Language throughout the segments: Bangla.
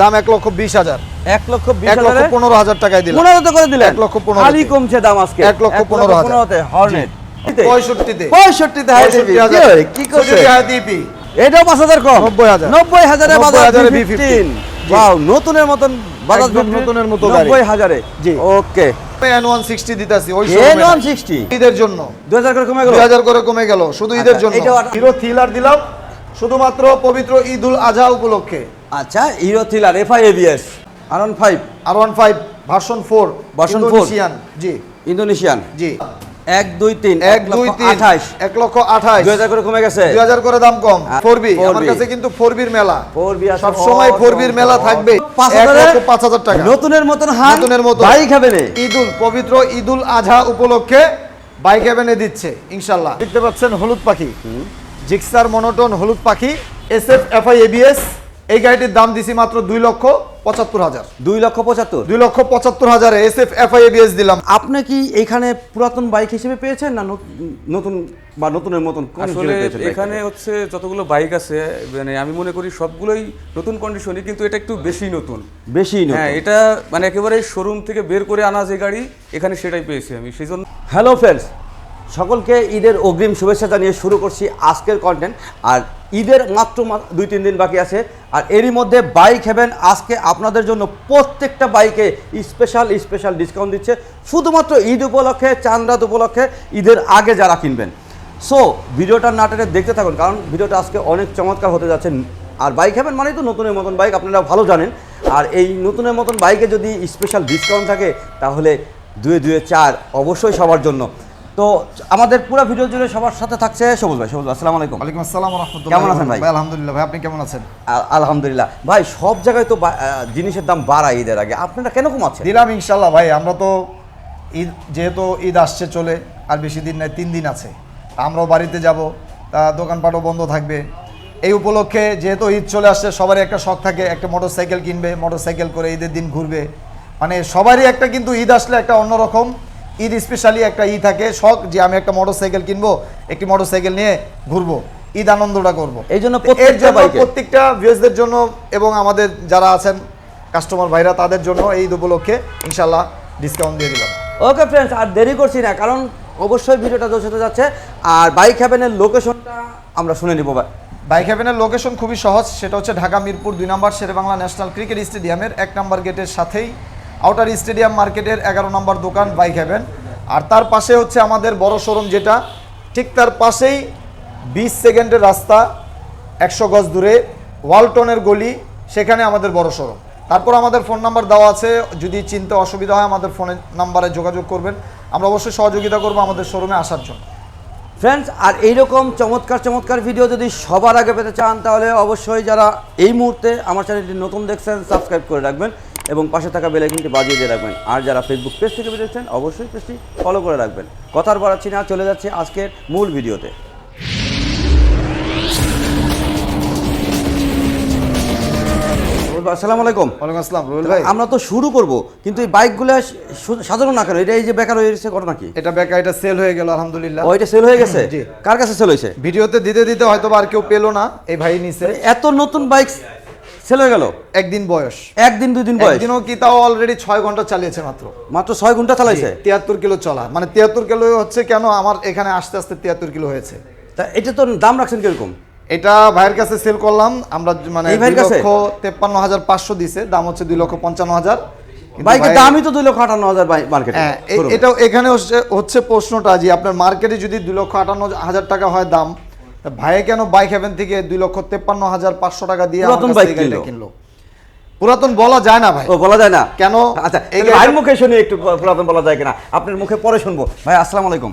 দাম এক লক্ষ বিশ হাজার। এক লক্ষ এক লক্ষ পনেরো হাজার টাকায় দিলাম। করে দিলেন? এক লক্ষ পনেরোতে। খালি কমছে দাম আজকে। এক লক্ষ পনেরো হাজার। হর্নেট। পঁয়ষট্টিতে। পঁয়ষট্টিতে। কি করছে? সুজুকি হায়াতি এটাও পাঁচ হাজার কম। নব্বই হাজার। নব্বই হাজারে বাজার হাজারে বি B15 ফিফটিন ওয়াও নতুনের মতন বাজাজ নতুনের মতো গাড়ি। নব্বই হাজারে। জি। ওকে। ঈদের জন্য। হাজার করে কমে গেল? দুই হাজার করে কমে গেল। শুধু ঈদের আচ্ছা, জন্য হিরো থ্রিলার দিলাম। শুধুমাত্র পবিত্র ঈদ উল আজহা উপলক্ষে। আচ্ছা Hero Thriller FI ABS R one five R one five version four four। জি। ইন্দোনেশিয়ান জি। এক দুই তিন এক দুই তিন আঠাশ এক লক্ষ আঠাশ দুই হাজার করে কমে গেছে? দুই হাজার করে দাম কম। ফোর বি আমার কাছে কিন্তু ফোর বির মেলা। ফোর বি সব সময় ফোর বির মেলা থাকবে। পাঁচ হাজার? টাকা। নতুনের মতন হান নতুনের মতো। বাইক হবে ঈদুল পবিত্র ঈদুল আজহা উপলক্ষে বাইক হেভেনে দিচ্ছে ইনশাল্লাহ দেখতে পাচ্ছেন হলুদ পাখি। জিক্সার মনোটন হলুদ পাখি S F F FI ABS এই গাড়িটির দাম দিছি মাত্র দুই লক্ষ পঁচাত্তর হাজার। দুই লক্ষ পঁচাত্তর? দুই লক্ষ পঁচাত্তর হাজারে এস এফ এফআই এবিএস দিলাম। আপনি কি এখানে পুরাতন বাইক হিসেবে পেয়েছেন না নত- নতুন বা নতুনের মতন আসলে? এখানে হচ্ছে যতগুলো বাইক আছে মানে আমি মনে করি সবগুলোই নতুন কন্ডিশনই কিন্তু এটা একটু বেশি নতুন। বেশি নতুন। হ্যাঁ এটা মানে একেবারে শোরুম থেকে বের করে আনা যে গাড়ি এখানে সেটাই পেয়েছি আমি। সেই জন্য হ্যালো ফ্রেন্ডস সকলকে ঈদের অগ্রিম শুভেচ্ছা জানিয়ে শুরু করছি আজকের কন্টেন্ট আর ঈদের মাত্র দুই, তিন দিন বাকি আছে। আর এরই মধ্যে বাইক হেভেন আজকে আপনাদের জন্য প্রত্যেকটা বাইকে স্পেশাল স্পেশাল ডিসকাউন্ট দিচ্ছে। শুধুমাত্র ঈদ উপলক্ষে চাঁদ রাত উপলক্ষে ঈদের আগে যারা কিনবেন। সো ভিডিওটা নাটকে দেখতে থাকুন, কারণ ভিডিওটা আজকে অনেক চমৎকার হতে যাচ্ছে। আর বাইক হেভেন মানেই তো নতুনের মতন বাইক আপনারা ভালো জানেন। আর এই নতুনের মতন বাইকে যদি স্পেশাল ডিসকাউন্ট থাকে, তাহলে দুয়ে দুয়ে চার অবশ্যই সবার জন্য। তো আমাদের পুরো ভিডিও জুড়ে সবার সাথে থাকছে সবুজ ভাই সবুজ আসসালামু আলাইকুম। ওয়ালাইকুম আসসালাম রহমতুল্লাহ কেমন আছেন ভাই? আলহামদুলিল্লাহ ভাই আপনি কেমন আছেন? আলহামদুলিল্লাহ। ভাই সব জায়গায় তো জিনিসের দাম বাড়ায় ঈদের আগে। আপনারা কেন কমাচ্ছেন দিলাম ইনশাল্লাহ ভাই আমরা তো ঈদ যেহেতু ঈদ আসছে চলে আর বেশি দিন নাই তিন দিন আছে। আমরাও বাড়িতে যাব তা দোকানপাটও বন্ধ থাকবে। এই উপলক্ষে যেহেতু ঈদ চলে আসছে সবারই একটা শখ থাকে একটা মোটর সাইকেল কিনবে মোটর সাইকেল করে ঈদের দিন ঘুরবে। মানে সবারই একটা কিন্তু ঈদ আসলে একটা অন্যরকম ঈদ স্পেশালি একটা ই থাকে শখ যে আমি একটা মোটর সাইকেল কিনবো একটি মোটর সাইকেল নিয়ে ঘুরবো ঈদ আনন্দটা করব। এই জন্য এর প্রত্যেকটা জন্য প্রত্যেকটা ভিউয়ার্সদের জন্য এবং আমাদের যারা আছেন কাস্টমার ভাইরা তাদের জন্য এই ঈদ উপলক্ষে ইনশাল্লাহ ডিসকাউন্ট দিয়ে দিলাম। ওকে ফ্রেন্ডস আর দেরি করছি না কারণ অবশ্যই ভিডিওটা দোষতে যাচ্ছে। আর বাইক হ্যাভেনের লোকেশনটা আমরা শুনে নিব ভাই। বাইক হ্যাভেনের লোকেশন খুবই সহজ সেটা হচ্ছে ঢাকা মিরপুর দুই নম্বর শেরেবাংলা ন্যাশনাল ক্রিকেট স্টেডিয়ামের এক নম্বর গেটের সাথেই। আউটার স্টেডিয়াম মার্কেটের এগারো নম্বর দোকান বাইক হ্যাভেন আর তার পাশে হচ্ছে আমাদের বড় শোরুম যেটা। ঠিক তার পাশেই বিশ সেকেন্ডের রাস্তা, একশো গজ দূরে, ওয়ালটনের গলি, সেখানে আমাদের বড় শোরুম। তারপর আমাদের ফোন নাম্বার দেওয়া আছে, যদি চিনতে অসুবিধা হয় আমাদের ফোনের নাম্বারে যোগাযোগ করবেন। আমরা অবশ্যই সহযোগিতা করব আমাদের শোরুমে আসার জন্য। ফ্রেন্ডস আর এইরকম চমৎকার চমৎকার ভিডিও যদি সবার আগে পেতে চান, তাহলে অবশ্যই যারা এই মুহূর্তে আমার চ্যানেলটি নতুন দেখছেন সাবস্ক্রাইব করে রাখবেন। এবং পাশে থাকা বেলাইকনটি বাজিয়ে দিয়ে রাখবেন। আর যারা ফেসবুক পেজ থেকে বেরিয়েছেন অবশ্যই পেজটি ফলো করে রাখবেন। কথার বাড়াচ্ছি না চলে যাচ্ছে আজকের মূল ভিডিওতে। আসসালামু আলাইকুম। ওয়ালাইকুম আসসালাম রুবেল ভাই। আমরা তো শুরু করব কিন্তু এই বাইকগুলো সু- সাজানো না কেন? এটা এই যে বেকার হয়ে গেছে ঘটনা কি? এটা বেকা এটা সেল হয়ে গেল আলহামদুলিল্লাহ। ও এটা সেল হয়ে গেছে? জি। কার কাছে সেল হয়েছে? ভিডিওতে দিতে দিতে হয়তো আর কেউ পেল না এই ভাই নিছে। এত নতুন বাইক সেল হয়ে গেল? একদিন বয়স। একদিন দুই দিন বয়স? একদিনও কি তাও অলরেডি ছয় ঘণ্টা চালিয়েছে মাত্র? মাত্র ছয় ঘণ্টা চালাইছে? তিয়াত্তর কিলো চলা। মানে তিয়াত্তর কিলো হচ্ছে কেন আমার এখানে আস্তে আস্তে তিয়াত্তর কিলো হয়েছে? তা এটা তো দাম রাখছেন কীরকম? এটা ভাইয়ের কাছে সেল করলাম। আমরা মানে দুই লক্ষ তেপ্পান্ন হাজার পাঁচশো দিছে। দাম হচ্ছে দুই লক্ষ পঞ্চান্ন হাজার। বাইকের দামই তো দুই লক্ষ আটান্ন হাজার মার্কেটে হ্যাঁ এটাও এখানে হচ্ছে প্রশ্নটা যে আপনার মার্কেটে যদি দুই লক্ষ আটান্ন হাজার টাকা হয় দাম ভাইয়ে কেন বাইক হেভেন থেকে দুই লক্ষ তেপ্পান্ন হাজার পাঁচশো টাকা দিয়ে পুরাতন বাইক কিনলো। পুরাতন বলা যায় না ভাই। বলা যায় না? কেন? আচ্ছা ভাইয়ের মুখে শুনি একটু পুরাতন বলা যায় কিনা? আপনার মুখে পরে শুনব। ভাই আসসালামু আলাইকুম।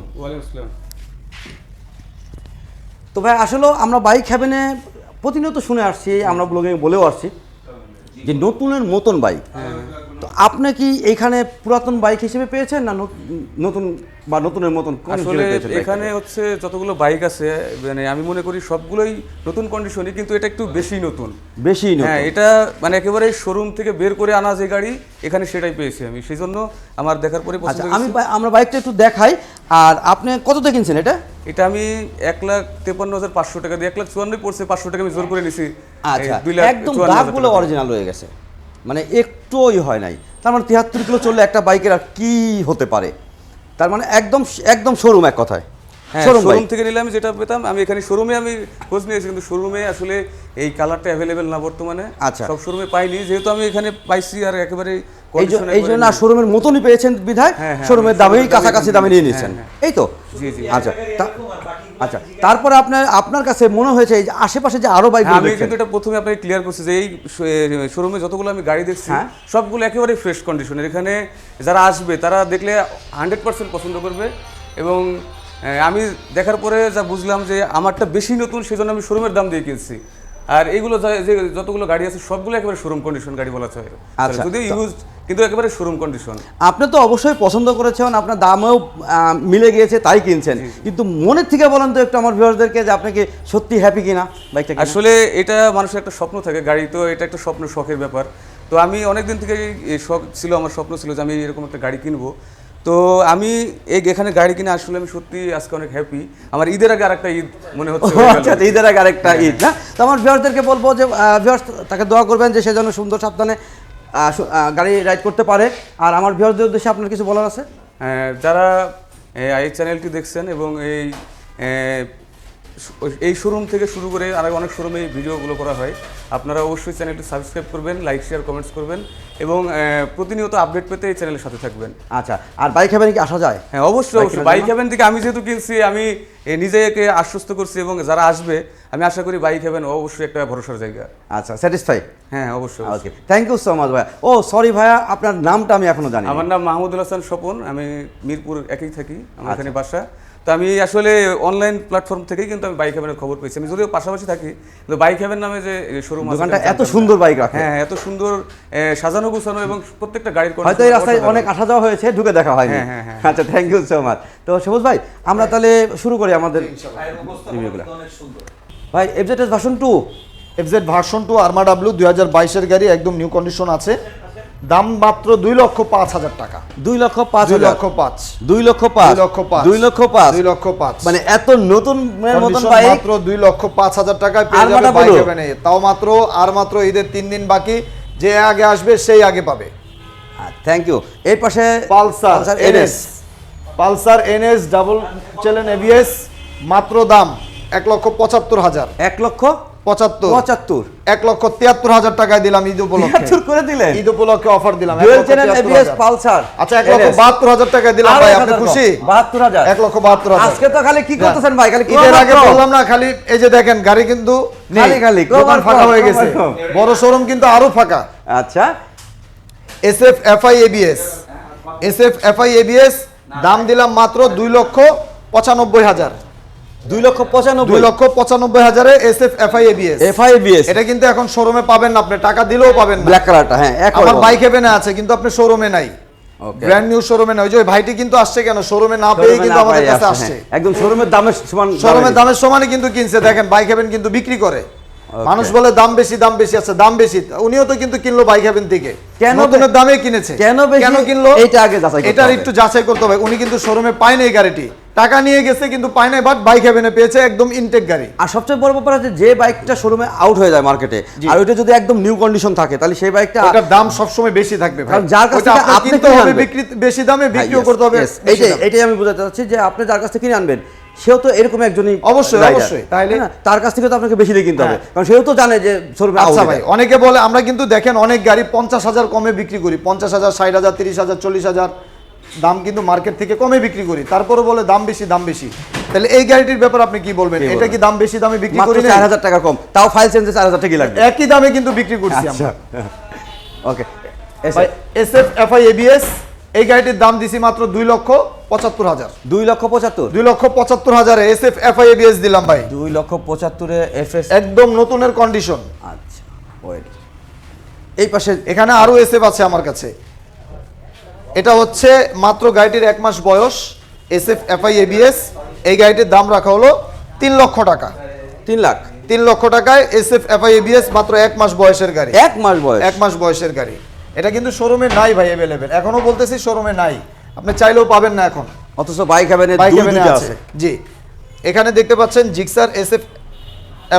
তো ভাই আসলে আমরা বাইক হ্যাভেনে প্রতিনিয়ত শুনে আসছি আমরা ব্লগে বলেও আসছি যে নতুনের মতন বাইক তো আপনি কি এখানে পুরাতন বাইক হিসেবে পেয়েছেন না নত- নতুন বা নতুনের মতন আসলে এখানে হচ্ছে যতগুলো বাইক আছে মানে আমি মনে করি সবগুলোই নতুন কন্ডিশনই কিন্তু এটা একটু বেশি নতুন। বেশি হ্যাঁ এটা মানে একেবারে শোরুম থেকে বের করে আনা যে গাড়ি এখানে সেটাই পেয়েছি আমি। সেই জন্য আমার দেখার পরে আচ্ছা আমি। আমরা বাইকটা একটু দেখাই। আর আপনি কততে কিনছেন এটা? এটা আমি এক লাখ তেপান্ন হাজার পাঁচশো টাকা দিয়ে এক লাখ চুয়ান্ন পড়ছে পাঁচশো টাকা আমি জোর করে নিছি। আচ্ছা একদম দাগগুলো অরিজিনাল হয়ে গেছে। মানে একটুই হয় নাই। তার মানে তিয়াত্তর কিলো চললে একটা বাইকের আর কী হতে পারে? তার মানে একদম একদম শোরুম এক কথায়। শোরুম শোরুম থেকে নিলে আমি যেটা পেতাম আমি এখানে শোরুমে আমি খোঁজ নিয়েছি কিন্তু শোরুমে আসলে এই কালারটা অ্যাভেলেবেল না বর্তমানে আচ্ছা। সব শোরুমে পাইনি যেহেতু আমি এখানে পাইছি আর একেবারে এই জন্য শোরুমের মতনই পেয়েছেন বিধায় হ্যাঁ, হ্যাঁ, শোরুমের দামেই কাছাকাছি দামে নিয়ে হ্যাঁ, হ্যাঁ। এই তো জি, জি। আচ্ছা আচ্ছা তারপরে আপনার আপনার কাছে মনে হয়েছে এই যে আশেপাশে যে আরও বাইক হ্যাঁ, আমি কিন্তু এটা প্রথমে আপনাকে ক্লিয়ার করছি যে এই শোরুমে যতগুলো আমি গাড়ি দেখছি হ্যাঁ। সবগুলো একেবারে ফ্রেশ কন্ডিশনের এখানে যারা আসবে তারা দেখলে হান্ড্রেড পার্সেন্ট পছন্দ করবে এবং আমি দেখার পরে যা বুঝলাম যে আমারটা বেশি নতুন সেজন্য আমি শোরুমের দাম দিয়ে কিনছি। আর এইগুলো যে যতগুলো গাড়ি আছে সবগুলো একেবারে শোরুম কন্ডিশন গাড়ি বলা চলে। আচ্ছা। যদিও ইউজ কিন্তু একেবারে শোরুম কন্ডিশন আপনি তো অবশ্যই পছন্দ করেছেন আপনার দামেও মিলে গিয়েছে তাই কিনছেন। কিন্তু মনের থেকে বলেন তো একটু আমার ভিউয়ারদেরকে যে আপনাকে সত্যি হ্যাপি কিনা বাইকটা আসলে এটা মানুষের একটা স্বপ্ন থাকে গাড়ি তো এটা একটা স্বপ্ন শখের ব্যাপার। তো আমি অনেকদিন থেকে এই শখ ছিল আমার স্বপ্ন ছিল যে আমি এরকম একটা গাড়ি কিনবো। তো আমি এই এখানে গাড়ি কিনে আসলে আমি সত্যি আজকে অনেক হ্যাপি আমার ঈদের আগে আরেকটা ঈদ মনে হচ্ছে আচ্ছা ঈদের আগে আরেকটা ঈদ না? তো আমার ভিউয়ারদেরকে বলব যে ভিউয়ার্স তাকে দোয়া করবেন যে সে যেন সুন্দর সাবধানে গাড়ি রাইড করতে পারে। আর আমার ভিউয়ারদের উদ্দেশ্যে আপনার কিছু বলার আছে? হ্যাঁ, যারা এই চ্যানেলটি দেখছেন এবং এই এই শোরুম থেকে শুরু করে আর অনেক শোরুমে এই ভিডিওগুলো করা হয়। আপনারা অবশ্যই চ্যানেলটি সাবস্ক্রাইব করবেন লাইক শেয়ার কমেন্টস করবেন এবং প্রতিনিয়ত আপডেট পেতে এই চ্যানেলের সাথে থাকবেন। আচ্ছা আর বাইক হ্যাভেনে কি আসা যায়? হ্যাঁ অবশ্যই অবশ্যই। বাইক জন্য? হেভেন থেকে আমি যেহেতু কিনছি আমি নিজেকে আশ্বস্ত করছি এবং যারা আসবে আমি আশা করি বাইক হেভেন অবশ্যই একটা ভরসার জায়গা। আচ্ছা স্যাটিসফাই হ্যাঁ অবশ্যই okay thank you so much ভাইয়া। ও সরি ভাইয়া আপনার নামটা আমি এখনও জানি আমার নাম মাহমুদুল হাসান স্বপন আমি মিরপুর একই থাকি আমার আচ্ছা। এখানে বাসা। তো আমি আসলে অনলাইন প্ল্যাটফর্ম থেকেই কিন্তু আমি বাইক হেভেনের খবর পেয়েছি। আমি যদিও পাশাপাশি থাকি কিন্তু বাইক হেভেন নামে যে শোরুম দোকানটা এত সুন্দর বাইক রাখে। হ্যাঁ এত সুন্দর সাজানো গোছানো এবং প্রত্যেকটা গাড়ির হয়তো এই রাস্তায় অনেক আসা যাওয়া হয়েছে ঢুকে দেখা হয়নি। হ্যাঁ, হ্যাঁ, হ্যাঁ। আচ্ছা থ্যাংক ইউ সো মাচ তো সবুজ ভাই আমরা তাহলে শুরু করি আমাদের রিভিউগুলো ভাই FZS version two FZ version two আর্মা W দুই হাজার বাইশের গাড়ি একদম নিউ কন্ডিশন আছে। দাম মাত্র দুই লক্ষ পাঁচ হাজার টাকা। দুই লক্ষ পাঁচ দুই লক্ষ পাঁচ। দুই লক্ষ পাঁচ। লক্ষ পাঁচ। দুই লক্ষ পাঁচ। দুই লক্ষ পাঁচ। মানে এত নতুন মতন বাইক মাত্র দুই লক্ষ পাঁচ হাজার টাকায় পেয়ে যাবে বাইক। হেভেনে তাও মাত্র আর মাত্র ঈদের তিন দিন বাকি। যে আগে আসবে সেই আগে পাবে। থ্যাংক ইউ এর পাশে Pulsar NS. Pulsar NS double channel ABS মাত্র দাম এক লক্ষ পঁচাত্তর হাজার। এক লক্ষ পঁচাত্তর। পঁচাত্তর। এক লক্ষ তিয়াত্তর হাজার টাকায় দিলাম ঈদ উপলক্ষে। করে দিলেন? ঈদ উপলক্ষে অফার দিলাম এক ডুয়েল লক্ষ চ্যানেল 73,000 এবিএস পালসার। আচ্ছা এক লক্ষ বাহাত্তর হাজার টাকায় দিলাম ভাই আপনি খুশি? বাহাত্তর হাজার। এক লক্ষ বাহাত্তর হাজার। আজকে তো খালি কি করতেছেন ভাই? খালি ঈদের আগে বললাম না খালি এই যে দেখেন গাড়ি কিন্তু খালি খালি, দোকান ফাঁকা হয়ে গেছে। বড় শোরুম কিন্তু আরও ফাঁকা। আচ্ছা। S F FI ABS S F FI ABS দাম দিলাম মাত্র দুই লক্ষ পঁচানব্বই হাজার। দুই লক্ষ পঁচানব্বই। লক্ষ পঁচানব্বই হাজারে এস এফ এফআই এবিএস এফআইবিএস এটা কিন্তু এখন শোরুমে পাবেন না আপনি টাকা দিলেও পাবেন না। ব্ল্যাক কালারটা হ্যাঁ আমার বাইক হেভেনে আছে কিন্তু আপনি শোরুমে নাই। ব্র্যান্ড নিউ শোরুমে যে ভাইটি কিন্তু আসছে কেন? শোরুমে না পেয়ে কিন্তু আমাদের কাছে আসছে হ্যাঁ। একদম শোরুমের দামের সমান শোরুমের দামের সমানই কিন্তু কিনছে। দেখেন বাইক হেভেন কিন্তু বিক্রি করে। মানুষ বলে দাম বেশি দাম বেশি আছে দাম বেশি। উনিও তো কিন্তু কিনলো বাইক হেভেন থেকে। কেন নতুনের দামে কিনেছে। কেন কেন কিনলো? এটা আগে যাচাই হবে। একটু যাচাই করতে হবে। উনি কিন্তু শোরুমে পায়নি এই গাড়িটি। টাকা নিয়ে গেছে কিন্তু পায় নাই বাট বাইক হেভেনে পেয়েছে একদম ইনটেক গাড়ি। আর সবচেয়ে বড় ব্যাপার হচ্ছে যে বাইকটা শোরুমে আউট হয়ে যায় মার্কেটে আর ওইটা যদি একদম নিউ কন্ডিশন থাকে তাহলে সেই বাইকটা ওটার দাম সবসময় বেশি থাকবে কারণ যার কাছ থেকে আপনি কিনে হবে বিক্রি বেশি দামে বিক্রিও হ্যাঁ, করতে হবে এইটাই এটাই আমি বোঝাতে চাচ্ছি যে আপনি যার কাছ থেকে কিনে আনবেন সেও তো এরকম একজনই অবশ্যই, অবশ্যই, তাইলে- তাই না? তার কাছ থেকে তো আপনাকে বেশি দিয়ে কিনতে হবে হ্যাঁ। কারণ সেও তো জানে যে শোরুমে আচ্ছা ভাই অনেকে বলে আমরা কিন্তু দেখেন অনেক গাড়ি পঞ্চাশ হাজার কমে বিক্রি করি পঞ্চাশ হাজার ষাট হাজার তিরিশ হাজার চল্লিশ হাজার। দাম কিন্তু মার্কেট থেকে কমে বিক্রি করি। তারপরে বলে দাম বেশি দাম বেশি। তাহলে এই গাড়িটির ব্যাপার আপনি কি বলবেন? এটা কি দাম বেশি দামে বিক্রি করি না? চার হাজার টাকা কম। তাও ফাইল চেঞ্জে চার হাজার টাকা লাগবে। একই দামে কিন্তু বিক্রি করছি আমরা। Okay S F F ABS এই গাড়িটির দাম দিছি মাত্র দুই লক্ষ পঁচাত্তর হাজার। দুই লক্ষ পঁচাত্তর? দুই লক্ষ পঁচাত্তর হাজারে S F F I ABS দিলাম ভাই। দুই লক্ষ পঁচাত্তরে এফ এস একদম নতুনের কন্ডিশন আচ্ছা ওয়েট এই পাশে এখানে আরও এস এফ আছে আমার কাছে। এটা হচ্ছে মাত্র গাড়িটির এক মাস বয়স এস এফ এফআই এবিএস এই গাড়িটির দাম রাখা হলো তিন লক্ষ টাকা। তিন লাখ। তিন লক্ষ টাকায় এস এফ এফআই এবিএস মাত্র এক মাস বয়সের গাড়ি। এক মাস বয়স। এক মাস বয়সের গাড়ি। এটা কিন্তু শোরুমে নাই ভাই অ্যাভেলেবেল এখনও বলতেছি শোরুমে নাই। আপনি চাইলেও পাবেন না এখন। অথচ বাইক হ্যাভেন বাইক হেভেনে আছে। জি। এখানে দেখতে পাচ্ছেন জিক্সার এস এফ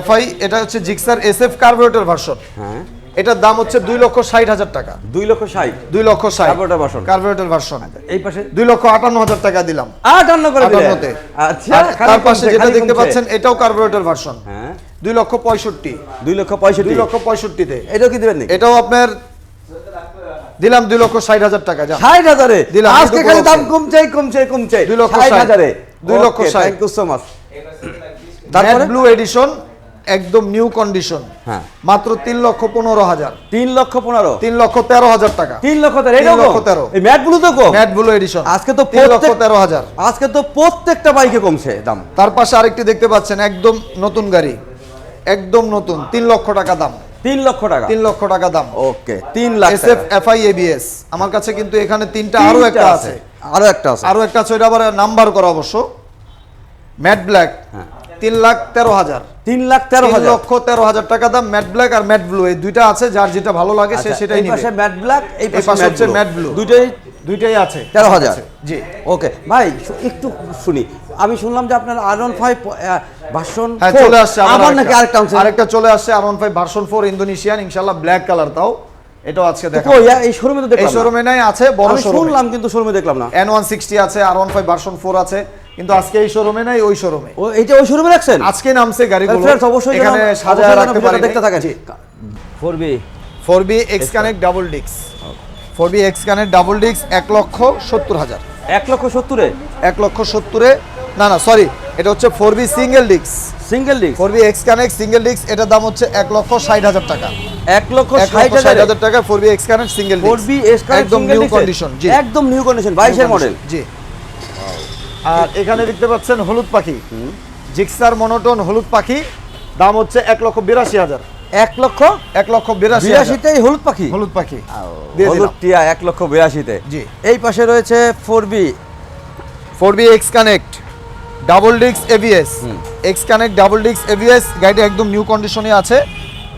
এফআই এটা হচ্ছে Gixxer S F carburettor version হ্যাঁ। এটার দাম হচ্ছে দুই লক্ষ ষাট হাজার টাকা দুই লক্ষ ষাট দুই লক্ষ ষাট Carburetor version। কার্বোরেটর ভার্সন এই পাশে দুই লক্ষ আটান্ন হাজার টাকা দিলাম আটান্ন করে আটান্নতে আচ্ছা তার পাশে যেটা দেখতে পাচ্ছেন এটাও কার্বোরেটর ভার্সন হ্যাঁ দুই লক্ষ পঁয়ষট্টি দুই লক্ষ পঁয়ষট্টি দুই লক্ষ পঁয়ষট্টিতে এটাও কি দিবেন এটাও আপনার দিলাম দুই লক্ষ ষাট হাজার টাকা যা ষাট হাজারে দিলাম, আজকে খালি দাম। কমছে কমছে কমছে দুই লক্ষ ষাট ষাট। হাজারে দুই লক্ষ ষাট। থ্যাংক ইউ সো মাচ তারপরে ব্লু এডিশন একদম নিউ কন্ডিশন হ্যাঁ। মাত্র তিন লক্ষ পনেরো হাজার। তিন লক্ষ পনেরো? তিন লক্ষ তেরো হাজার টাকা। তিন লক্ষ তেরো লক্ষ তেরো। এই ম্যাটগুলো তো কম? ম্যাট ব্লু এডিশন আজকে তো তিন লক্ষ তেরো হাজার। আজকে তো প্রত্যেকটা বাইকে কমছে দাম। তার পাশে আরেকটি দেখতে পাচ্ছেন একদম নতুন গাড়ি। একদম নতুন তিন লক্ষ টাকা দাম। তিন লক্ষ টাকা। তিন লক্ষ টাকা দাম। ওকে তিন lakh S F F I ABS আমার কাছে কিন্তু এখানে তিনটা আরও একটা আছে। আরও একটা আছে। আরও একটা আছে ওইটা আবার নাম্বার করা অবশ্য। ম্যাট ব্ল্যাক হ্যাঁ। তিন লাখ তেরো হাজার। তিন লাখ তেরো হাজার। লক্ষ তেরো হাজার টাকা দাম ম্যাট ব্ল্যাক আর ম্যাট ব্লু। এই দুইটা আছে যার যেটা ভালো লাগে সে আচ্ছা, সেটাই এই নিবে। পাশে ম্যাট ব্ল্যাক এই এই পাশে হচ্ছে ম্যাট ব্লু। দুইটাই দুইটাই আছে। তেরো হাজার। জি ওকে। ভাই একটু শুনি। আমি শুনলাম যে আপনার আর ওয়ান ফাইভ ভার্সন হ্যাঁ চলে আসছে আমার নাকি আরেকটা আরেকটা চলে আসছে আর one five version four Indonesian ইনশাল্লাহ ব্ল্যাক কালার তাও। এটাও আজকে দেখা এই শোরুমে তো এই দেখলাম না। শোরুমে নাই আছে বড় শোরুমে শুনলাম কিন্তু শোরুমে দেখলাম না। এন ওয়ান সিক্সটি আছে R one five version four আছে। কিন্তু আজকে এই শোরুমে নাই ওই শোরুমে ও এইটা ওই শোরুমে রাখছেন? আজকে নামছে গাড়িগুলো। Friends, অবশ্যই এখানে সাজায় রাখতে পারি দেখতে থাকেন। Four B. Four B X connect double ডিক্স four B X connect double ডিক্স এক লক্ষ সত্তর হাজার। এক লক্ষ সত্তরে? এক লক্ষ সত্তরে। না না সরি এটা হচ্ছে ফোর বি সিঙ্গেল ডিক্স single four B X connect single ডিক্স এটার দাম হচ্ছে এক লক্ষ ষাট হাজার টাকা। এক লক্ষ এক ষাট লক্ষ ষাট হাজার? হাজার টাকা four B X connect single four B S একদম নিউ কন্ডিশন জি। একদম নিউ কন্ডিশন বাইশের মডেল জি। আর এখানে দেখতে পাচ্ছেন হলুদ পাখি। জিক্সার মনোটন হলুদ পাখি দাম হচ্ছে এক লক্ষ বিরাশি হাজার। এক লক্ষ? এক লক্ষ বিরাশি হাজার। বিরাশিতে হলুদ পাখি? হলুদ পাখি। হলুদ টিয়া এক লক্ষ বিরাশিতে। জি। এই পাশে রয়েছে four B. Four B X connect double ডিক্স এভিএস। এক্স কানেক্ট ডাবল ডিক্স এভিএস গাড়িটি একদম নিউ কন্ডিশনে আছে।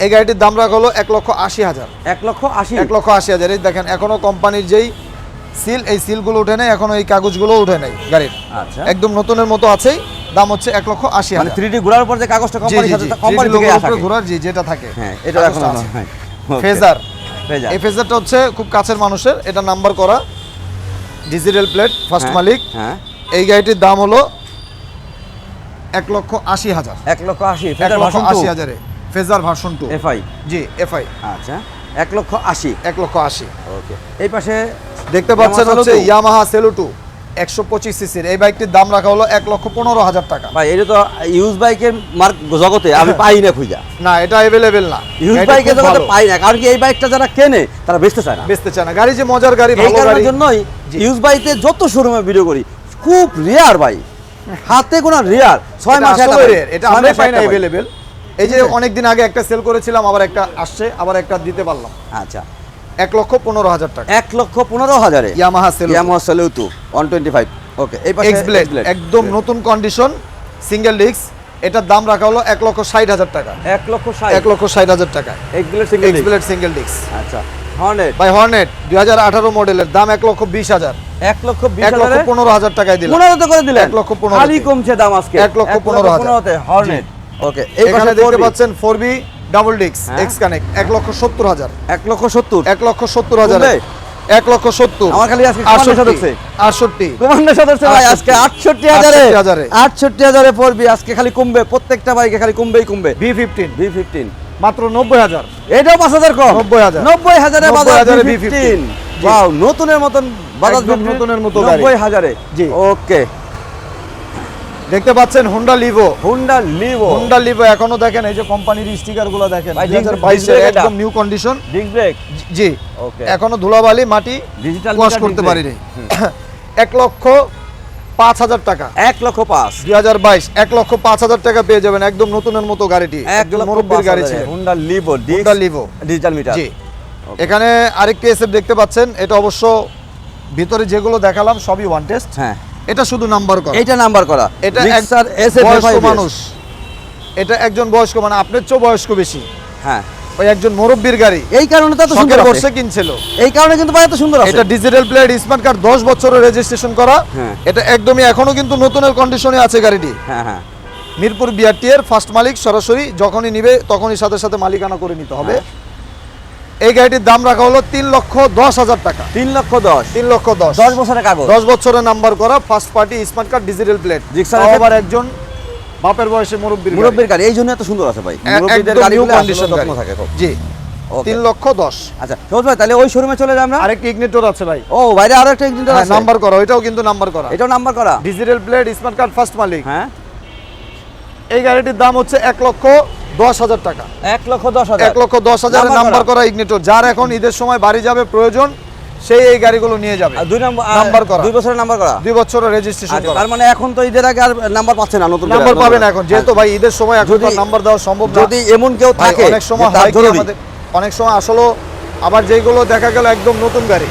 এই গাড়িটির দাম রাখা হলো এক লক্ষ আশি হাজার। এক লক্ষ আশি। এক লক্ষ আশি হাজার। এই দেখেন এখনও কোম্পানির যেই সিল এই সিলগুলো উঠে নেই এখনও এই কাগজগুলো উঠে নেই গাড়ির। আচ্ছা। একদম নতুনের মতো আছেই দাম হচ্ছে এক লক্ষ আশি মানে হাজার। থ্রি ডি ঘোরার পর যে কাগজটা কোম্পানির সাথে কোম্পানি 3D থেকে আসে ঘোরার জি যেটা থাকে হ্যাঁ এটা এখন। হ্যাঁ। ফেজার। ফেজার। এই ফেজারটা হচ্ছে খুব কাছের মানুষের এটা নাম্বার করা ডিজিটাল প্লেট ফার্স্ট হ্যাঁ, মালিক। হ্যাঁ। এই গাড়িটির দাম হলো এক লক্ষ আশি হাজার। এক লক্ষ আশি এক ফেজার লক্ষ ভার্সন আশি হাজারে ফেজার ভার্সন টু এফআই জি এফআই আচ্ছা। এক লক্ষ আশি। এক লক্ষ আশি। ওকে। এই পাশে দেখতে পাচ্ছেন হচ্ছে ইয়ামাহা সেলু টু একশো পঁচিশ সিসির। এই বাইকটির দাম রাখা হলো এক লক্ষ পনেরো হাজার টাকা। ভাই এটা তো ইউজ বাইকের মার্ক জগতে আমি পাই না খুঁজা। না এটা অ্যাভেলেবেল না। ইউজ বাইকের খুব জগতে পাই না কারণ কি এই বাইকটা যারা কেনে তারা বেচতে চায় না। বেচতে চায় না। গাড়ি যে মজার গাড়ি এই কারণের জন্যই ইউজ বাইকে যত শোরুমে ভিডিও করি খুব রেয়ার ভাই। হাতে কোনো রেয়ার ছয় মাস এটা আমরা পাই না অ্যাভেলেবেল এই যে অনেকদিন আগে একটা সেল করেছিলাম আবার একটা আসছে আবার একটা দিতে পারলাম আচ্ছা এক লক্ষ পনেরো হাজার টাকা এক লক্ষ পনেরো হাজারে ইয়ামাহা সেলু Yamaha shallow two one twenty five okay এই পাশে এক্স ব্লেড একদম নতুন কন্ডিশন সিঙ্গেল ডিস্ক এটার দাম রাখা হলো এক লক্ষ ষাট হাজার টাকা এক লক্ষ এক লক্ষ ষাট হাজার টাকা X blade single X blade single disc আচ্ছা হর্নেট বাই হর্নেট দুই হাজার আঠারো মডেলের দাম এক লক্ষ বিশ হাজার এক লক্ষ এক লক্ষ পনেরো হাজার টাকায় দিলাম পনেরোতে করে দিলেন এক লক্ষ পনেরো কমছে দাম আজকে এক লক্ষ পনেরো হাজার। হর্নেট ওকে এই এখানে পাশে দেখতে পাচ্ছেন ফোর বি ডাবল ডিস্ক হ্যাঁ। এক্স কানেক্ট এক লক্ষ সত্তর হাজার। এক লক্ষ সত্তর? এক লক্ষ সত্তর হাজার এক লক্ষ সত্তর। আমার খালি আজকে। আটষট্টি। ভাই আজকে আটষট্টি। হাজারে। আটষট্টি হাজারে। পড়বি আজকে খালি কমবে প্রত্যেকটা বাইকে খালি কমবেই কমবে। ভি ফিফটিন ভি ফিফটিন মাত্র নব্বই হাজার। এটাও পাঁচ হাজার কম। 90,000 নব্বই হাজারে 90,000 বাজার এ ভি ফিফটিন। নতুনের মতন V15 নতুনের মতো নব্বই হাজারে। জি। ওকে দেখতে পাচ্ছেন Honda Livo Honda Livo Honda Livo এখনও দেখেন এই যে কোম্পানির স্টিকারগুলো দেখেন। দুই হাজার বাইশের একদম নিউ কন্ডিশন ডিস্ক ব্রেক? জি ওকে এখনও ধুলাবালি মাটি ডিজিটাল ওয়াশ করতে পারিনি। এক লক্ষ পাঁচ হাজার টাকা। এক লক্ষ পাঁচ। দুই হাজার বাইশ এক লক্ষ পাঁচ হাজার টাকা পেয়ে যাবেন একদম নতুনের মতো গাড়িটি। এক একজন মুরব্বীর গাড়ি ছিল। Honda Livo Honda Livo digital meter জি। এখানে আরেকটি এসএফ দেখতে পাচ্ছেন এটা অবশ্য ভিতরে যেগুলো দেখালাম সবই ওয়ান টেস্ট হ্যাঁ। এটা শুধু নাম্বার করা। এইটা নাম্বার করা। এটা এসএফ বয়স্ক মানুষ। এটা একজন বয়স্ক মানে আপনার চেয়েও বয়স্ক বেশি। হ্যাঁ। ওই একজন মুরব্বীর গাড়ি। এই কারণে তো সুন্দর বর্ষে কিনছিল। এই কারণে কিন্তু ভাই এত সুন্দর আছে। এটা ডিজিটাল প্লেট স্মার্ট কার্ড দশ বছরের রেজিস্ট্রেশন করা। হ্যাঁ। এটা একদমই এখনও কিন্তু নতুনের কন্ডিশনে আছে গাড়িটি। হ্যাঁ হ্যাঁ। মিরপুর বিআরটি এর ফার্স্ট মালিক সরাসরি যখনই নিবে তখনই সাথে সাথে মালিকানা করে নিতে হবে। এই গাড়িটির দাম রাখা হলো তিন লক্ষ দশ হাজার টাকা। তিন লক্ষ দশ। তিন লক্ষ দশ। দশ বছরের কাগজ। দশ বছরের নাম্বার করা first party smart card digital plate Gixxer আবার একজন বাপের বয়সে মুরব্বীর। মুরব্বীর গাড়ি এই জন্য এত সুন্দর আছে ভাই। মুরব্বীদের গাড়ি। কন্ডিশন থাকে জি। তিন লক্ষ দশ। আচ্ছা সবুজ ভাই তাহলে ওই শোরুমে চলে যাই আমরা? আরেকটি ইগনিটর আছে ভাই। ও বাইরে আরও একটা ইঞ্জিন হ্যাঁ আছে? নাম্বার করা ওইটাও কিন্তু নাম্বার করা। এটাও নাম্বার করা? Digital plate smart card first মালিক। হ্যাঁ। এই গাড়িটির দাম হচ্ছে এক লক্ষ দশ হাজার টাকা। এক লক্ষ দশ হাজার। এক লক্ষ দশ হাজারের নাম্বার করা। ইগনিটর যার এখন ঈদের সময় বাড়ি যাবে প্রয়োজন সেই এই গাড়িগুলো নিয়ে যাবে। দুই নম্বর নাম্বার করা। দুই বছরের নাম্বার করা? দুই বছরের রেজিস্ট্রেশন করা। তার মানে এখন তো ঈদের আগে আর নাম্বার পাচ্ছে না নতুন নাম্বার পাবেন এখন। যেহেতু ভাই ঈদের সময় এখন নাম্বার দেওয়া সম্ভব না। যদি এমন কেউ থাকে অনেক সময় হয় আমাদের অনেক সময় আসলে আবার যেগুলো দেখা গেল একদম নতুন গাড়ি।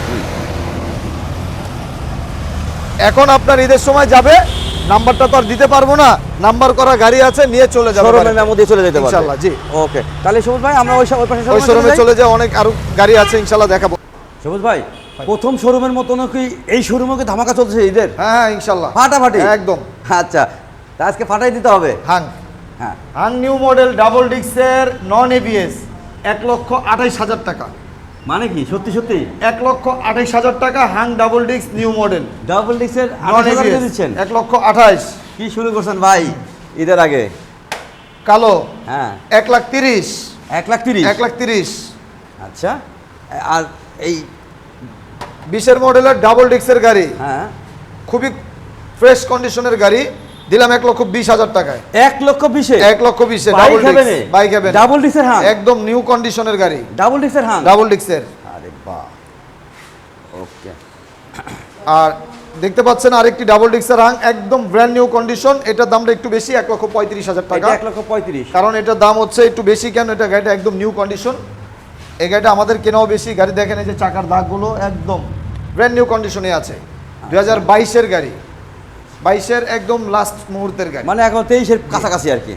এখন আপনার ঈদের সময় যাবে নাম্বারটা তো আর দিতে পারব না। নাম্বার করা গাড়ি আছে নিয়ে চলে যাব শোরুমের। মেমো দিয়ে চলে যেতে পারবে। ইনশাআল্লাহ, জি। ওকে। তাহলে সবুজ ভাই আমরা ওই ওই পাশে ওই শোরুমে চলে যাই? অনেক আরও গাড়ি আছে ইনশাল্লাহ দেখাবো। সবুজ ভাই প্রথম শোরুমের মতো নাকি এই শোরুমে কি ধামাকা চলছে ঈদের? হ্যাঁ হ্যাঁ ইনশাল্লাহ ফাটাফাটি? একদম। আচ্ছা তা আজকে ফাটাই দিতে হবে? হাং। হ্যাঁ। হাং নিউ মডেল ডাবল ডিক্সের নন এবিএস এক লক্ষ আঠাইশ হাজার টাকা। মানে কি? সত্যি সত্যি? এক লক্ষ আঠাইশ হাজার টাকা হাং ডাবল ডিক্স নিউ মডেল। ডাবল এবিএস দিচ্ছেন? এক লক্ষ আঠাইশ। কি শুরু করছেন ভাই? ঈদের আগে। কালো। হ্যাঁ। এক লাখ তিরিশ। এক লাখ তিরিশ? এক লাখ তিরিশ। আচ্ছা। আর এই বিশের মডেলের ডাবল ডিক্সের গাড়ি। হ্যাঁ। খুবই ফ্রেশ কন্ডিশনের গাড়ি। দিলাম এক লক্ষ বিশ হাজার টাকায়। এক লক্ষ বিশে? এক লক্ষ বিশে ডাবল বাইক হবে ডাবল ডিক্সের হাং একদম নিউ কন্ডিশনের গাড়ি। ডাবল ডিক্সের হাং ডাবল ডিক্সের আরে বাহ। ওকে। আর দেখতে পাচ্ছেন আরেকটি ডাবল ডিক্সের হাং একদম ব্র্যান্ড নিউ কন্ডিশন এটার দামটা একটু বেশি এক লক্ষ পঁয়ত্রিশ হাজার টাকা। এক লক্ষ পঁয়ত্রিশ। কারণ এটার দাম হচ্ছে একটু বেশি কেন এটা গাড়িটা একদম নিউ কন্ডিশন এই গাড়িটা আমাদের কেনাও বেশি। গাড়ি দেখেন এই যে চাকার দাগগুলো একদম ব্র্যান্ড নিউ কন্ডিশনে আছে। দু হাজার বাইশের গাড়ি। বাইশের একদম লাস্ট মুহূর্তের গাড়ি। মানে এখন তেইশের কাছাকাছি আর কি।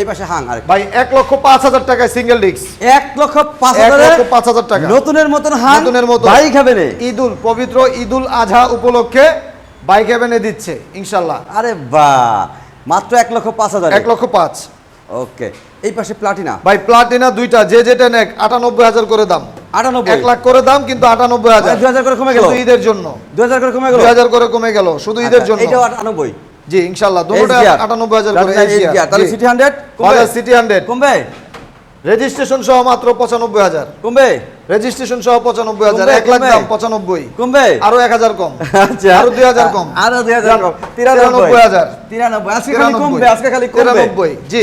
এই পাশে হাং আর ভাই এক লক্ষ পাঁচ হাজার টাকায় সিঙ্গেল ডিক্স এক লক্ষ পাঁচ হাজারে পাঁচ হাজার টাকা। নতুনের মতন হাং নতুনের মতো। বাইক হবে ঈদুল পবিত্র ঈদুল আজহা উপলক্ষে বাইক হেভেনে দিচ্ছে ইনশাল্লাহ। আরে বাহ মাত্র এক লক্ষ পাঁচ হাজার। এক লক্ষ পাঁচ। ওকে এই পাশে প্লাটিনা ভাই প্লাটিনা দুইটা যে যেটা নেক আটানব্বই হাজার করে দাম। আটানব্বই। এক লাখ করে দাম কিন্তু আটানব্বই হাজার। দু হাজার করে কমে গেল? শুধু ঈদের জন্য। দু হাজার করে কমে গেল? দুই হাজার করে কমে গেল শুধু ঈদের আচ্ছা, জন্য। এটাও আটানব্বই। জি ইনশাল্লাহ SGR আটানব্বই হাজার করে তাহলে সিটি হান্ড্রেড সিটি হান্ড্রেড কমবে? রেজিস্ট্রেশন সহ মাত্র পঁচানব্বই হাজার। কমবে? রেজিস্ট্রেশন সহ পঁচানব্বই হাজার এক লাখ দাম পঁচানব্বই। কমবে। আরও এক হাজার কম। আচ্ছা। আরও দুই হাজার কম। আরও দুই হাজার কম। তিরানব্বই। হাজার। তিরানব্বই। আজকে খালি কমবে আজকে খালি তিরানব্বই। জি.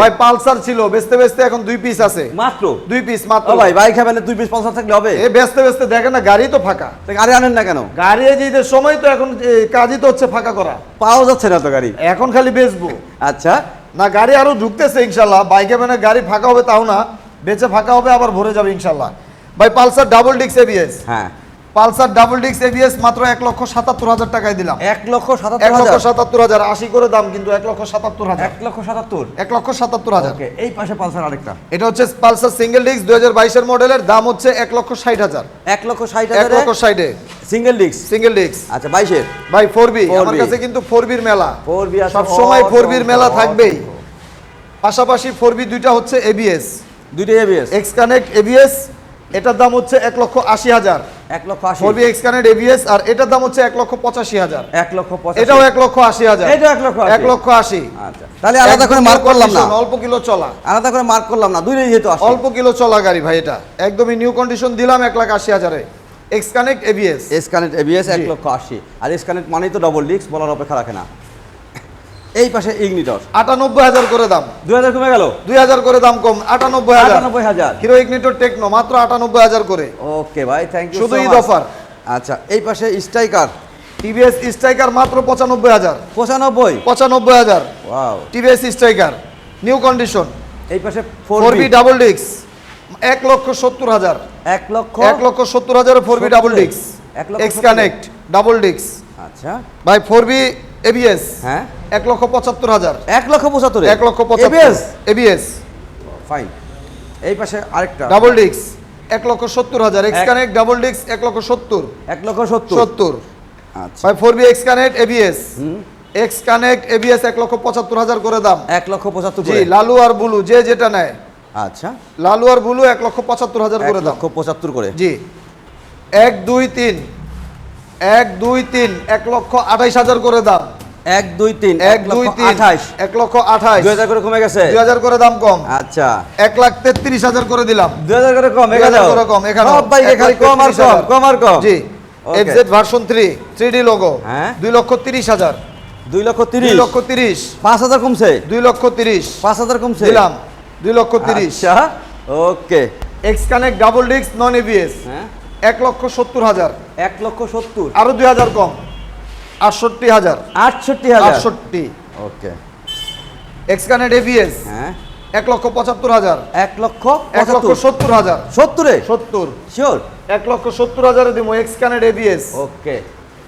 ভাই পালসার ছিল বেচতে বেচতে এখন দুই পিস আছে। মাত্র? দুই পিস মাত্র। ভাই বাইক দুই পিস পঞ্চাশ থাকলে হবে? এ বেচতে বেচতে দেখেন না গাড়ি তো ফাঁকা। গাড়ি আনেন না কেন? গাড়ি এই যে সময় তো এখন কাজই তো হচ্ছে ফাঁকা করা। পাওয়া যাচ্ছে না তো গাড়ি। এখন খালি বেচবো। আচ্ছা। না গাড়ি আরও ঢুকতেছে ইনশাল্লাহ। বাইকে মানে গাড়ি ফাঁকা হবে তাও না। বেচে ফাঁকা হবে আবার ভরে যাবে ইনশাল্লাহ। ভাই পালসার ডাবল ডিক্স এবিএস হ্যাঁ। পালসার ডাবল ডিক্স এবিএস মাত্র এক লক্ষ সাতাত্তর হাজার টাকায় দিলাম। এক লক্ষ এক লক্ষ সাতাত্তর হাজার আশি করে দাম কিন্তু এক লক্ষ সাতাত্তর হাজার। এক লক্ষ সাতাত্তর? এক লক্ষ সাতাত্তর হাজার। ওকে এই পাশে পালসার আরেকটা। এটা হচ্ছে পালসার সিঙ্গেল ডিক্স দুই হাজার বাইশের মডেলের দাম হচ্ছে এক লক্ষ ষাট হাজার। এক লক্ষ ষাট এক লক্ষ ষাটে সিঙ্গেল ডিস্ক সিঙ্গেল ডিক্স আচ্ছা বাইশের? ভাই ফোর বি 4B আমার কাছে কিন্তু ফোর বির মেলা। 4B আছে, সব সময় ফোর বির মেলা থাকবেই। পাশাপাশি ফোর বি দুইটা হচ্ছে এবিএস দুইটাই এবিএস এক্স কানেক্ট এবিএস এটার দাম হচ্ছে এক লক্ষ আশি হাজার। এক লক্ষ আশি। ফোর এক্স এবিএস আর এটার দাম হচ্ছে এক লক্ষ পঁচাশি হাজার। এক লক্ষ এটাও এক লক্ষ আশি হাজার। এটাও এক লক্ষ এক লক্ষ আশি। আচ্ছা। তাহলে আলাদা করে মার্ক করলাম না। অল্প কিলো চলা। আলাদা করে মার্ক করলাম না। দুইটাই যেহেতু অল্প কিলো চলা গাড়ি ভাই এটা। একদমই নিউ কন্ডিশন দিলাম এক লাখ আশি হাজারে। X connect ABS S connect ABS এক লক্ষ আশি। আর এস কানেক্ট মানেই তো ডবল ডিস্ক বলার অপেক্ষা রাখে না। এই পাশে ইগনিটর। আটানব্বই হাজার করে দাম। দুই হাজার কমে গেল? দুই হাজার করে দাম কম আটানব্বই হাজার। আটানব্বই হাজার। হিরো ইগনিটর টেকনো মাত্র আটানব্বই হাজার করে। ওকে ভাই থ্যাংক ইউ শুধু ঈদ অফার। আচ্ছা এই পাশে স্ট্রাইকার। টিভিএস স্ট্রাইকার মাত্র পঁচানব্বই হাজার। পঁচানব্বই? পঁচানব্বই হাজার। Wow TVS Striker new condition. এই পাশে ফোর বি ডাবল ডিক্স এক লক্ষ সত্তর হাজার। এক লক্ষ? এক লক্ষ সত্তর হাজার ফোর বি ডাবল ডিক্স এক লক্ষ এক্স কানেক্ট ডাবল ডিক্স আচ্ছা। ভাই ফোর বি এবিএস হ্যাঁ? এক লক্ষ পঁচাত্তর হাজার এক লক্ষ পঁচাত্তর এক লক্ষ পঁচাত্তর এবিএস ফাইন এই পাশে আরেকটা ডাবল ডিক্স এক লক্ষ সত্তর হাজার এক্স কানেক্ট ডাবল ডিক্স এক লক্ষ সত্তর এক লক্ষ সত্তর সত্তর আচ্ছা four B X connect ABS X connect ABS এক লক্ষ পঁচাত্তর হাজার করে দাম এক লক্ষ পঁচাত্তর জি লালু আর বুলু যে যেটা নেয় আচ্ছা লালু আর বুলু এক লক্ষ পঁচাত্তর হাজার করে দাম লক্ষ পঁচাত্তর করে জি এক দুই তিন এক দুই তিন এক লক্ষ আঠাইশ হাজার করে দাম এক দুই তিন এক দুই তিন। আঠাশ এক লক্ষ আঠাইশ। দুই হাজার করে কমে গেছে? দুই হাজার করে দাম কম। আচ্ছা। এক লাখ তেত্রিশ হাজার করে দিলাম। দুই হাজার করে কম এখানে হাজার করে কম এখানে সব বাইকে খালি কম আর কম কম আর কম। জি। FZ version three three D logo হ্যাঁ। দুই লক্ষ তিরিশ হাজার। দুই লক্ষ দুই তিরিশ লক্ষ তিরিশ। পাঁচ হাজার কমছে? দুই লক্ষ তিরিশ। পাঁচ হাজার কমছে? দিলাম। দুই লক্ষ তিরিশ। আচ্ছা okay. X connect double disc non ABS হ্যাঁ। এক লক্ষ সত্তর হাজার। এক লক্ষ সত্তর। আরও দুই হাজার কম। আটষট্টি হাজার আটষট্টি হাজার আটষট্টি ওকে এক্স কানেক্ট এবিএস হ্যাঁ এক লক্ষ পঁচাত্তর হাজার এক লক্ষ এক লক্ষ সত্তর হাজার সত্তরে সত্তর শিওর এক লক্ষ সত্তর হাজারে দিব এক্স কানেক্ট এবিএস ওকে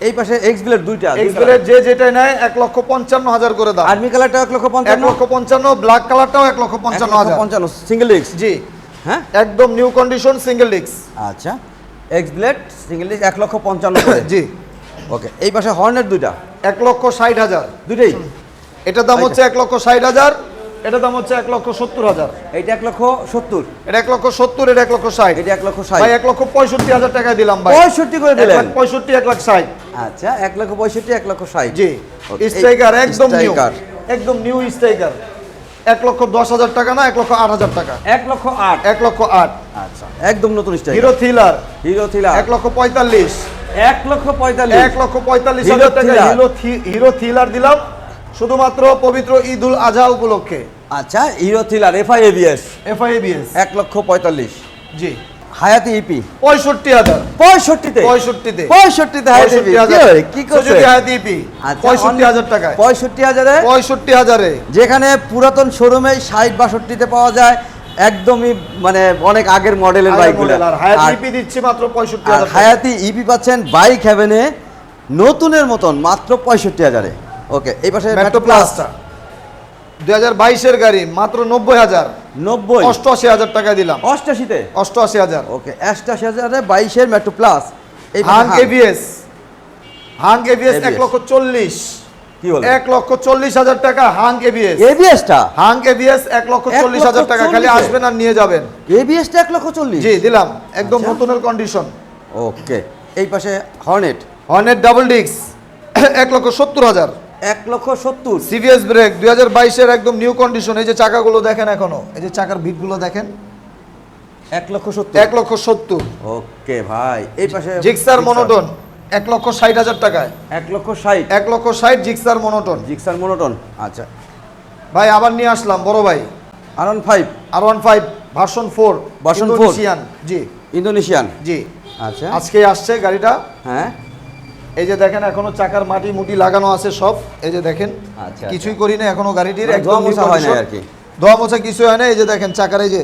এই পাশে এক্স বিলের দুইটা এক্স বেলের যে যেটা নেয় এক লক্ষ পঞ্চান্ন হাজার করে দাম আর্মি কালারটা এক লক্ষ এক পঞ্চান্ন লক্ষ পঞ্চান্ন ব্ল্যাক কালারটাও এক লক্ষ পঞ্চান্ন হাজার পঞ্চান্ন সিঙ্গেল ডিস্ক জি হ্যাঁ একদম নিউ কন্ডিশন সিঙ্গেল ডিস্ক আচ্ছা এক্স ব্লেড সিঙ্গেল ডিস্ক এক লক্ষ পঞ্চান্ন জি ওকে এই পাশে হর্নের দুইটা এক লক্ষ ষাট হাজার দুইটাই এটার দাম হচ্ছে এক লক্ষ ষাট হাজার এটার দাম হচ্ছে এক লক্ষ সত্তর হাজার এইটা এক লক্ষ সত্তর এটা এক লক্ষ সত্তর এটা এক লক্ষ ষাট এটা এক লক্ষ ষাট ভাই এক লক্ষ পঁয়ষট্টি হাজার টাকা দিলাম ভাই পঁয়ষট্টি করে দিলেন পঁয়ষট্টি এক লাখ ষাট আচ্ছা এক লক্ষ পঁয়ষট্টি এক লক্ষ ষাট জি স্ট্রাইকার একদম নিউ একদম নিউ স্ট্রাইকার এক লক্ষ দশ হাজার টাকা না এক লক্ষ আট হাজার টাকা এক লক্ষ আট এক লক্ষ আট আচ্ছা একদম নতুন style Hero Thriller Hero Thriller এক লক্ষ পঁয়তাল্লিশ এক লক্ষ পঁয়তাল্লিশ। এক লক্ষ পঁয়তাল্লিশ হাজার টাকা। হিরো হিরো থ্রিলার দিলাম। শুধুমাত্র পবিত্র ঈদুল আজহা উপলক্ষে। আচ্ছা হিরো থ্রিলার এক লক্ষ পঁয়তাল্লিশ। জি। হায়াতি ইপি পঁয়ষট্টি হাজার। পঁয়ষট্টিতে? পঁয়ষট্টিতে। পঁয়ষট্টিতে কি করছে? হায়াতি ইপি আচ্ছা, পঁয়ষট্টি হাজার টাকায়। পঁয়ষট্টি হাজারে? পঁয়ষট্টি হাজারে। যেখানে পুরাতন শোরুমে ষাট বাষট্টিতে পাওয়া যায়। একদমই মানে অনেক আগের মডেলের বাইকগুলো আর হায়াতি ইপি দিচ্ছি মাত্র আর হায়াতি ইপি পাচ্ছেন বাইক হ্যাভেনে নতুনের মতন মাত্র পঁয়ষট্টি হাজারে। ওকে এই পাশে মেট্রো প্লাসটা হাজার বাইশের গাড়ি মাত্র নব্বই হাজার। নব্বই? অষ্টআশি হাজার টাকা দিলাম। অষ্টাশিতে অষ্টআশি হাজার। ওকে অষ্টাশি হাজারে বাইশের মেট্রো প্লাস এই হাং। এবিএস হাং এবিএস এক লক্ষ চল্লিশ। কি বলে এক লক্ষ চল্লিশ হাজার টাকা হাং এবিএস এবিএসটা হাং এবিএস এক লক্ষ চল্লিশ হাজার টাকা খালি আসবেন আর নিয়ে যাবেন। এবিএসটা এক লক্ষ চল্লিশ? জি দিলাম। একদম আচ্ছা। নতুনের কন্ডিশন ওকে এই পাশে হর্নেট হর্নেট ডাবল ডিক্স এক লক্ষ সত্তর হাজার। এক লক্ষ সত্তর। সিভিএস ব্রেক দুই হাজার বাইশের একদম নিউ কন্ডিশন এই যে চাকাগুলো দেখেন এখনও এই যে চাকার ভিটগুলো দেখেন। এক লক্ষ সত্তর। এক লক্ষ সত্তর। ওকে ভাই এই পাশে জিক্সার মনোটন এক লক্ষ ষাট হাজার টাকায়। এক লক্ষ ষাট? এক লক্ষ ষাট জিক্সার মনোটন। Gixxer monotone? আচ্ছা। ভাই আবার নিয়ে আসলাম বড় ভাই। R one five? R one five version four version four। জি। ইন্দোনেশিয়ান? জি। আচ্ছা। আজকে আসছে গাড়িটা। হ্যাঁ। এই যে দেখেন এখনও চাকার মাটি মুটি লাগানো আছে সব। এই যে দেখেন আচ্ছা, কিছুই করি না এখনও গাড়িটির মানে একদম মোছা হয় condition। আর কি। ধোয়া মোছা কিছু হয় না এই যে দেখেন চাকার এই যে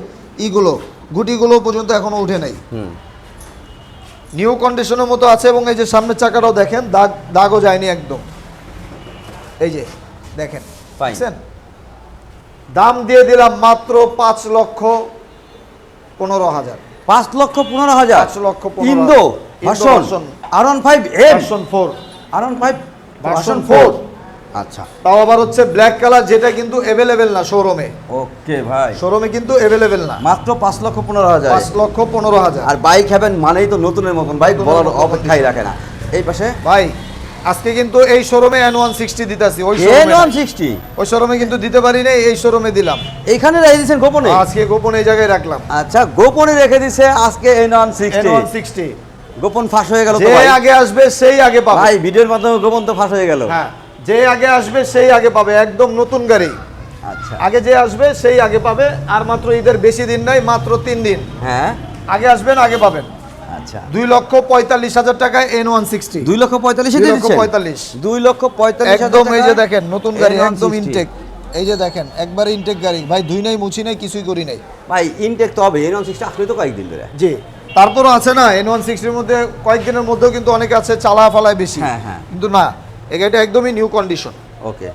ইগুলো গুটিগুলো পর্যন্ত এখনও উঠে নাই। হুম। নিউ কন্ডিশনের মতো আছে এবং এই যে সামনের চাকাটাও দেখেন দাগ দাগও যায়নি একদম। এই যে দেখেন পাইছেন দাম দিয়ে দিলাম মাত্র পাঁচ লক্ষ পনেরো হাজার। পাঁচ লক্ষ পনেরো হাজার? পাঁচ লক্ষ পনেরো Indo. Version Indo version। R one five M version four R one five version four আচ্ছা। তাও আবার হচ্ছে ব্ল্যাক কালার যেটা কিন্তু অ্যাভেলেবেল না শোরুমে ওকে ভাই। শোরুমে কিন্তু অ্যাভেলেবেল না। মাত্র পাঁচ লক্ষ পনেরো হাজার। পাঁচ লক্ষ পনেরো হাজার। আর বাইক হ্যাভেন মানেই তো নতুনের মতন বাইক বলার অপেক্ষাই রাখে না। এই পাশে? ভাই আজকে কিন্তু এই শোরুমে এন ওয়ান সিক্সটি দিতেছি ওই এন শোরুমে ওয়ান সিক্সটি ওই শোরুমে কিন্তু দিতে পারি নাই এই শোরুমে দিলাম। এইখানে রেখে দিয়েছেন গোপনে? আজকে গোপন এই জায়গায় রাখলাম। আচ্ছা গোপনে রেখে দিছে আজকে N one sixty one sixty গোপন ফাঁস হয়ে গেল যে আগে আসবে সেই আগে পাবে। ভাই ভিডিওর মাধ্যমে গোপন তো ফাঁস হয়ে গেল। হ্যাঁ। যে আগে আসবে সেই আগে পাবে। একদম নতুন গাড়ি। আচ্ছা। আগে যে আসবে সেই আগে পাবে। আর মাত্র ঈদের বেশি দিন নাই মাত্র তিন দিন। হ্যাঁ। আগে আসবেন আগে পাবেন। আচ্ছা। দুই লক্ষ পঁয়তাল্লিশ হাজার টাকায় এন ওয়ান সিক্সটি দুই লক্ষ পঁয়তাল্লিশে দুই লক্ষ পঁয়তাল্লিশ। দুই লক্ষ পঁয়তাল্লিশ একদম এই যে দেখেন নতুন গাড়ি একদম ইনটেক এই যে দেখেন একবারে ইনটেক গাড়ি। ভাই ধুই নাই মুছি নাই কিছুই করি নাই। ভাই ইনটেক তো হবে এন ওয়ান সিক্সটি আসলে তো কয়েকদিন ধরে। জি। তারপরও আছে না এন ওয়ান সিক্সটির মধ্যে কয়েকদিনের মধ্যেও কিন্তু অনেকে আছে চালা ফালায় বেশি। হ্যাঁ, হ্যাঁ। কিন্তু না এই গাড়িটা একদমই নিউ কন্ডিশন ওকে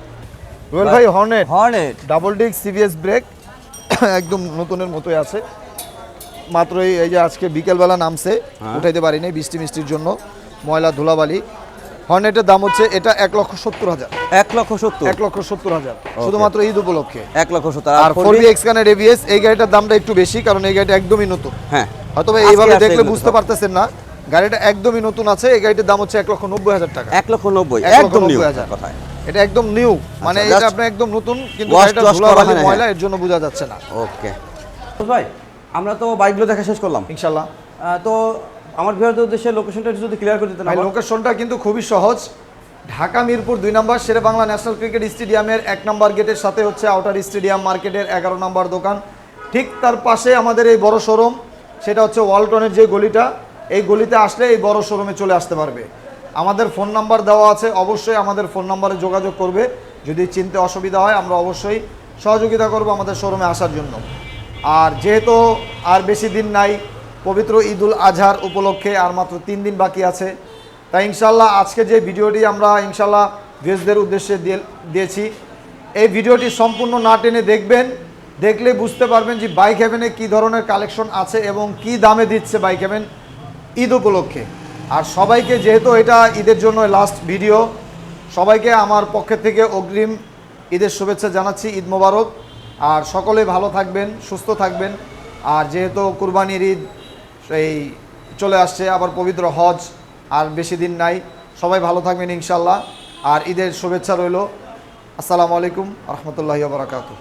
রোয়েল ভাই Hornet Hornet double disc CBS brake একদম নতুনের মতোই আছে। মাত্র এই যে আজকে বিকেলবেলা নামছে হ্যাঁ। উঠাইতে পারিনি বৃষ্টি মিষ্টির জন্য। ময়লা ধুলাবালি। হর্নেটের দাম হচ্ছে এটা এক লক্ষ সত্তর হাজার। এক লক্ষ সত্তর। এক লক্ষ সত্তর হাজার। শুধুমাত্র ঈদ উপলক্ষে। এক লক্ষ সত্তর। আর ফোর এক্স কানের এবিএস এই গাড়িটার দামটা একটু বেশি কারণ এই গাড়িটা একদমই নতুন। হ্যাঁ। হয়তো এইভাবে দেখলে বুঝতে পারতেছেন না। গাড়িটা একদমই নতুন আছে। এই গাড়িটার দাম হচ্ছে এক লক্ষ নব্বই হাজার টাকা। এক লক্ষ নব্বই একদম নিউ। কথায়। এটা একদম নিউ মানে আচ্ছা, এটা just আপনার একদম নতুন কিন্তু গাড়িটা ধুলাবালি ময়লা এর জন্য বোঝা যাচ্ছে না। ওকে ভাই আমরা তো বাইকগুলো দেখা শেষ করলাম। ইনশাল্লাহ। আহ, তো আমার ভিউয়ারদের উদ্দেশ্যে লোকেশনটা যদি ক্লিয়ার করে দিতেন। লোকেশনটা কিন্তু খুবই সহজ। ঢাকা মিরপুর দুই নম্বর শেরে বাংলা ন্যাশনাল ক্রিকেট স্টেডিয়ামের এক নম্বর গেটের সাথে হচ্ছে আউটার স্টেডিয়াম মার্কেটের এগারো নম্বর দোকান। ঠিক তার পাশে আমাদের এই বড় শোরুম সেটা হচ্ছে ওয়ালটনের যে গলিটা এই গলিতে আসলে এই বড় শোরুমে চলে আসতে পারবে। আমাদের ফোন নাম্বার দেওয়া আছে, অবশ্যই আমাদের ফোন নাম্বারে যোগাযোগ করবে। যদি চিনতে অসুবিধা হয়, আমরা অবশ্যই সহযোগিতা করব আমাদের শোরুমে আসার জন্য। আর যেহেতু আর বেশি দিন নাই, পবিত্র ঈদুল আজহার উপলক্ষে আর মাত্র তিন দিন বাকি আছে, তাই ইনশাল্লাহ আজকে যে ভিডিওটি আমরা ইনশাল্লাহ ভিউজদের উদ্দেশ্যে দিয়ে দিয়েছি, এই ভিডিওটি সম্পূর্ণ না টেনে দেখবেন। দেখলে বুঝতে পারবেন যে বাইক হেভেনে কী ধরনের কালেকশন আছে এবং কি দামে দিচ্ছে বাইক হেভেন ঈদ উপলক্ষে। আর সবাইকে যেহেতু এটা ঈদের জন্য লাস্ট ভিডিও সবাইকে আমার পক্ষের থেকে অগ্রিম ঈদের শুভেচ্ছা জানাচ্ছি, ঈদ মোবারক। আর সকলে ভালো থাকবেন, সুস্থ থাকবেন। আর যেহেতু কুরবানির ঈদ, সেই চলে আসছে আবার পবিত্র হজ, আর বেশি দিন নাই। সবাই ভালো থাকবেন ইনশাল্লাহ আর ঈদের শুভেচ্ছা রইল। আসসালামু আলাইকুম রহমতুল্লাহি বারাকাতু